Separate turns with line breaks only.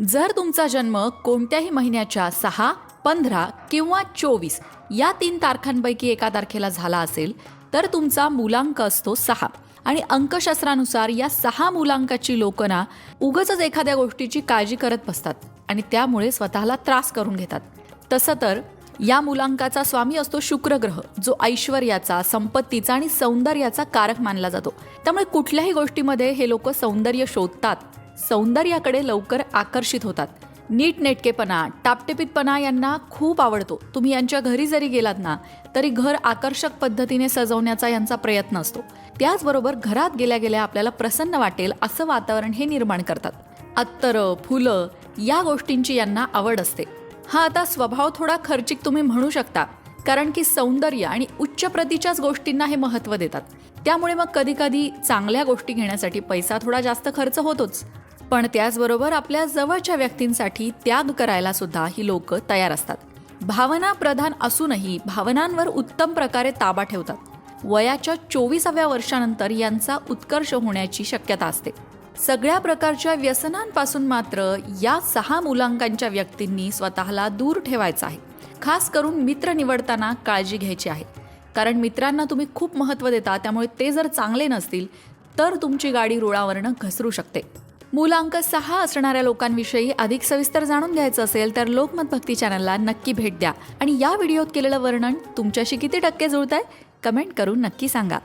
जर तुमचा जन्म कोणत्याही महिन्याच्या सहा पंधरा किंवा चोवीस या तीन तारखांपैकी एका तारखेला झाला असेल तर तुमचा मुलांक असतो सहा. आणि अंकशास्त्रानुसार या सहा मुलांकाची लोकना उगच एखाद्या गोष्टीची काळजी करत बसतात आणि त्यामुळे स्वतःला त्रास करून घेतात. तसं तर या मुलांकाचा स्वामी असतो शुक्र ग्रह जो ऐश्वर्याचा संपत्तीचा आणि सौंदर्याचा कारक मानला जातो. त्यामुळे कुठल्याही गोष्टीमध्ये हे लोक सौंदर्य शोधतात सौंदर्याकडे लवकर आकर्षित होतात. नीटनेटकेपणा टापटिपीतपणा यांना खूप आवडतो. तुम्ही यांच्या घरी जरी गेलात ना तरी घर आकर्षक पद्धतीने सजवण्याचा यांचा प्रयत्न असतो. त्याचबरोबर घरात गेल्या गेल्या आपल्याला प्रसन्न वाटेल असं वातावरण हे निर्माण करतात. अत्तरं फुलं या गोष्टींची यांना आवड असते. हा आता स्वभाव थोडा खर्चिक तुम्ही म्हणू शकता कारण की सौंदर्य आणि उच्च प्रतीच्याच गोष्टींना हे महत्त्व देतात. त्यामुळे मग कधी कधी चांगल्या गोष्टी घेण्यासाठी पैसा थोडा जास्त खर्च होतोच. पण त्याचबरोबर आपल्या जवळच्या व्यक्तींसाठी त्याग करायला सुद्धा ही लोक तयार असतात. भावना प्रधान असूनही भावनांवर उत्तम प्रकारे ताबा ठेवतात. वयाच्या चोवीसाव्या वर्षानंतर यांचा उत्कर्ष होण्याची शक्यता असते. सगळ्या प्रकारच्या व्यसनांपासून मात्र या सहा मुलांकांच्या व्यक्तींनी स्वतःला दूर ठेवायचं आहे. खास करून मित्र निवडताना काळजी घ्यायची आहे. कारण मित्रांना तुम्ही खूप महत्त्व देता त्यामुळे ते जर चांगले नसतील तर तुमची गाडी रुळावरनं घसरू शकते. मुलांक सहा असणाऱ्या लोकांविषयी अधिक सविस्तर जाणून घ्यायचं असेल तर लोकमत भक्ती चॅनलला नक्की भेट द्या. आणि या व्हिडिओत केलेलं वर्णन तुमच्याशी किती टक्के जुळत आहे कमेंट करून नक्की सांगा.